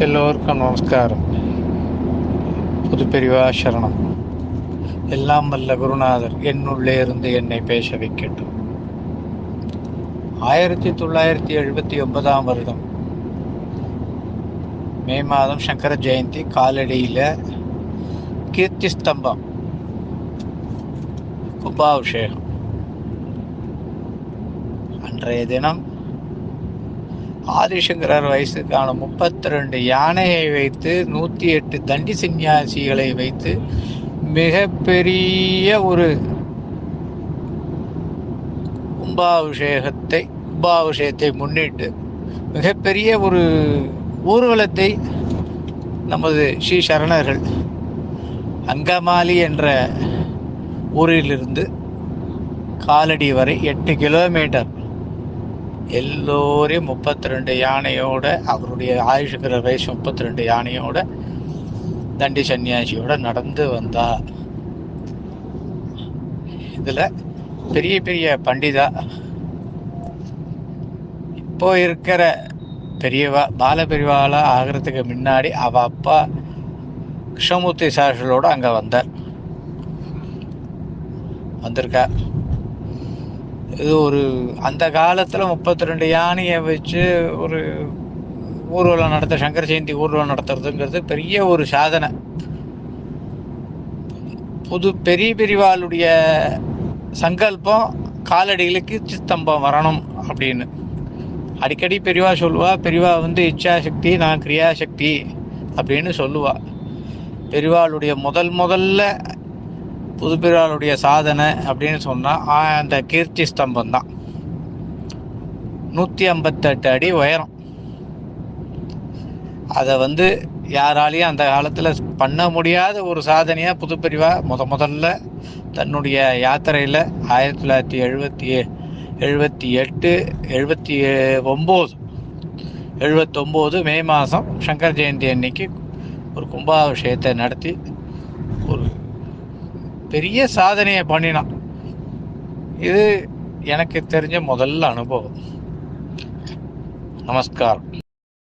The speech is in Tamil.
எல்லோருக்கும் நமஸ்காரம் புதுப்பெரிவா சரணம் எல்லாம் வல்ல குருநாதர் என்னுள்ளே இருந்து என்னை பேச வைக்கட்டும் ஆயிரத்தி தொள்ளாயிரத்தி எழுபத்தி ஒன்பதாம் வருடம் மே மாதம் சங்கர ஜெயந்தி காலடியில் கீர்த்தி ஸ்தம்பம் கும்பாபிஷேகம் அன்றைய தினம் ஆதிசங்கரர் வயசுக்கான முப்பத்தி ரெண்டு யானையை வைத்து நூற்றி எட்டு தண்டி சன்னியாசிகளை வைத்து மிகப்பெரிய ஒரு கும்பாபிஷேகத்தை கும்பாபிஷேகத்தை முன்னிட்டு மிகப்பெரிய ஒரு ஊர்வலத்தை நமது ஸ்ரீ சரணர்கள் அங்கமாலி என்ற ஊரிலிருந்து காலடி வரை எட்டு கிலோமீட்டர் எல்லோரையும் முப்பத்தி ரெண்டு யானையோட அவருடைய ஆயுஷக்கிற வயசு முப்பத்தி ரெண்டு யானையோட தண்டி சன்னியாசியோட நடந்து வந்தா. இதில் பெரிய பெரிய பண்டிதா இப்போ இருக்கிற பெரியவா பால ஆகிறதுக்கு முன்னாடி அவ அப்பா கிருஷ்ணமூர்த்தி சாஸ்திரிகளோட அங்கே வந்தார். வந்திருக்கா இது ஒரு அந்த காலத்தில் முப்பத்தி ரெண்டு யானையை வச்சு ஒரு ஊர்வலம் நடத்த சங்கர ஜெயந்தி ஊர்வலம் நடத்துறதுங்கிறது பெரிய ஒரு சாதனை. புது பெரிய பெரியவாளுடைய சங்கல்பம் காலடிகளுக்கு சித்தம்பம் வரணும் அப்படின்னு. அடிக்கடி பெரியவா சொல்லுவா பெரியவா வந்து இச்சாசக்தி நான் கிரியாசக்தி அப்படின்னு சொல்லுவா. பெரியவாளுடைய முதல் முதல்ல புதுப்பிராளுடைய சாதனை அப்படின்னு சொன்னால் அந்த கீர்த்தி ஸ்தம்பம் தான். நூற்றி ஐம்பத்தெட்டு அடி உயரம். அதை வந்து யாராலையும் அந்த காலத்தில் பண்ண முடியாத ஒரு சாதனையாக புதுப்பிரிவா முத முதல்ல தன்னுடைய யாத்திரையில் ஆயிரத்தி தொள்ளாயிரத்தி எழுபத்தி எழுபத்தி எட்டு எழுபத்தி ஒம்பது எழுபத்தொம்போது மே மாதம் சங்கர் ஜெயந்தி அன்னைக்கு ஒரு கும்பாபிஷேகத்தை நடத்தி ஒரு பெரிய சாதனையை பண்ணினான். இது எனக்கு தெரிஞ்ச முதல்ல அனுபவம். நமஸ்காரம்.